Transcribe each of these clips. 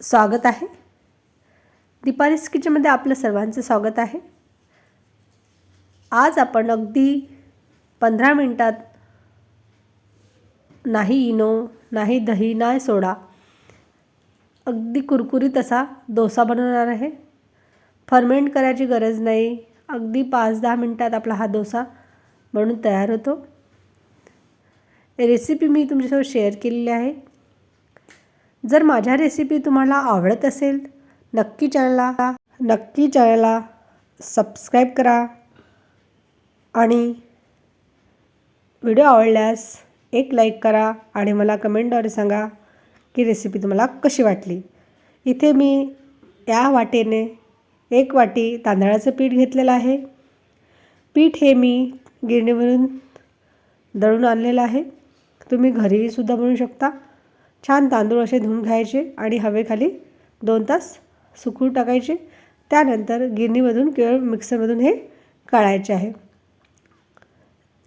स्वागत आहे. दीपारीस किचनमध्ये आपलं सर्वांचं स्वागत आहे. आज आपण अगदी पंधरा मिनटात नाही इनो नाही दही नाही सोडा अगदी कुरकुरीत असा डोसा बनवणार आहे. फर्मेंट करायची गरज नाही. अगदी पाच दहा मिनटात आपला हा डोसा बनून तयार होतो. रेसिपी मी तुमच्यासोबत शेअर केलेली आहे. जर माझ्या रेसिपी तुम्हाला आवडत असेल नक्की चॅनलला नक्की चॅनलला सबस्क्राईब करा. आणि व्हिडिओ आवडल्यास एक लाईक करा आणि मला कमेंटद्वारे सांगा की रेसिपी तुम्हाला कशी वाटली. इथे मी या वाटेने एक वाटी तांदळाचं पीठ घेतलेलं आहे. पीठ हे मी गिरणीवरून दळून आणलेलं आहे. तुम्ही घरीसुद्धा बनवू शकता. छान तांदूळ असे धुवून घ्यायचे आणि हवेखाली दोन तास सुकून टाकायचे. त्यानंतर गिरणीमधून किंवा मिक्सरमधून हे काढायचे आहे.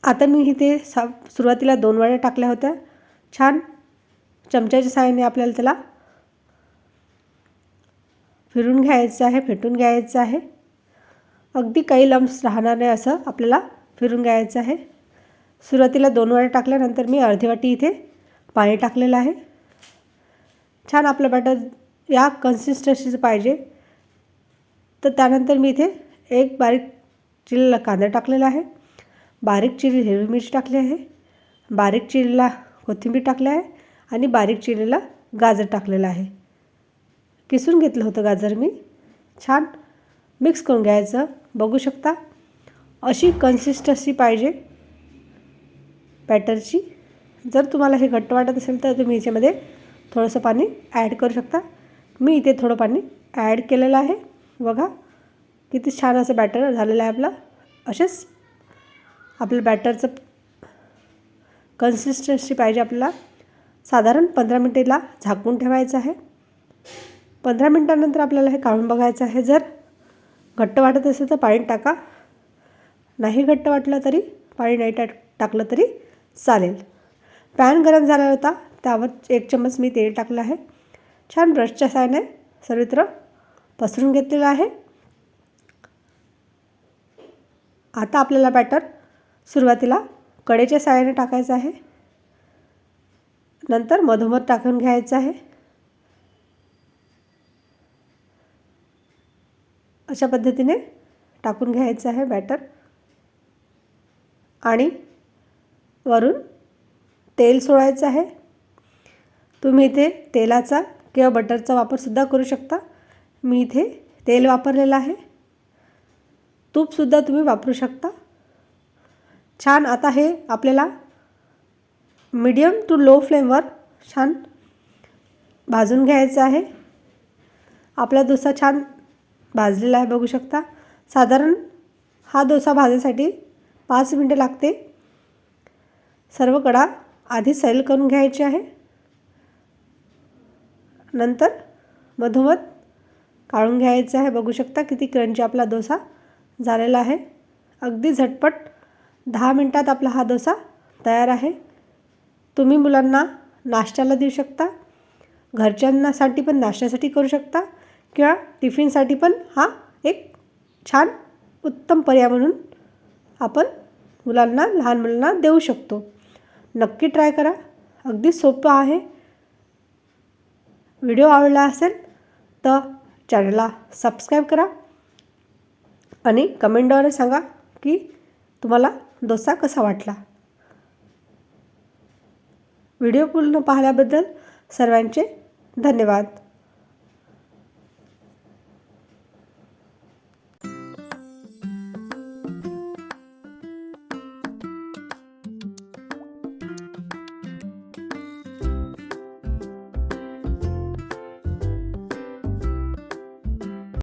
आता मी इथे सा सुरुवातीला दोन वाड्या टाकल्या होत्या. छान चमच्याच्या सहाय्याने आपल्याला त्याला फिरून घ्यायचं आहे फेटून घ्यायचं आहे. अगदी काही लम्स राहणार नाही असं आपल्याला फिरून घ्यायचं आहे. सुरुवातीला दोन वाट्या टाकल्यानंतर मी अर्धी वाटी इथे पाणी टाकलेलं आहे. छान आपलं बॅटर या कन्सिस्टन्सीचं पाहिजे. तर त्यानंतर मी इथे एक बारीक चिरलेला कांदा टाकलेला आहे. बारीक चिरली हिरवी मिरची टाकली आहे. बारीक चिरलेला कोथिंबीर टाकली आहे आणि बारीक चिरलेला गाजर टाकलेला आहे. किसून घेतलं होतं गाजर मी. छान मिक्स करून घ्यायचं. बघू शकता. अशी कन्सिस्टन्सी पाहिजे बॅटरची जर तुम्हाला हे घट्ट वाटत असेल तर तुम्ही याच्यामध्ये थोडंसं पाणी ॲड करू शकता. मी इथे थोडं पाणी ॲड केलेलं आहे. बघा किती छान असं बॅटर झालेलं आहे आपलं. असेच आपलं बॅटरचं कन्सिस्टन्सी पाहिजे आपल्याला. साधारण पंधरा मिनिटेला झाकून ठेवायचं आहे. पंधरा मिनटानंतर आपल्याला हे काढून बघायचं आहे. जर घट्ट वाटत असेल तर पाणी टाका. नाही घट्ट वाटलं तरी पाणी नाही टाक टाकलं तरी चालेल. पॅन गरम झाला होता. त्यावर एक चम्मच मी तेल टाकलं आहे. छान ब्रशच्या साहाय्याने सर्वत्र पसरून घेतलेलं आहे. आता आपल्याला बॅटर सुरुवातीला कडेच्या साहाय्याने टाकायचं आहे. नंतर मधोमध टाकून घ्यायचं आहे. अशा पद्धतीने टाकून घ्यायचं आहे बॅटर आणि वरून तेल सोडायचं आहे. तुम्ही इथे तेलाचा किंवा बटरचा वापरसुद्धा करू शकता. मी इथे तेल वापरलेलं आहे. तूपसुद्धा तुम्ही वापरू शकता. छान आता हे आपल्याला मीडियम टू लो फ्लेमवर छान भाजून घ्यायचं आहे. आपला डोसा छान भाजलेला आहे बघू शकता. साधारण हा डोसा भाजायसाठी पाच मिनटं लागते. सर्व कडा आधी सैल करून घ्यायची आहे. नंतर मधोमध काढून घ्यायचं आहे. बघू शकता किती क्रंची आपला डोसा झालेला आहे. अगदी झटपट दहा मिनटात आपला हा डोसा तयार आहे. तुम्ही मुलांना नाश्त्याला देऊ शकता. घरच्यांनासाठी पण नाश्त्यासाठी करू शकता किंवा टिफिनसाठी पण हा एक छान उत्तम पर्याय म्हणून आपण मुलांना लहान मुलांना देऊ शकतो. नक्की ट्राय करा. अगदी सोपं आहे. व्हिडिओ आवडला असेल तर चॅनलला सबस्क्राईब करा आणि कमेंटद्वारे सांगा की तुम्हाला डोसा कसा वाटला. व्हिडिओ पूर्ण पाहिल्याबद्दल सर्वांचे धन्यवाद.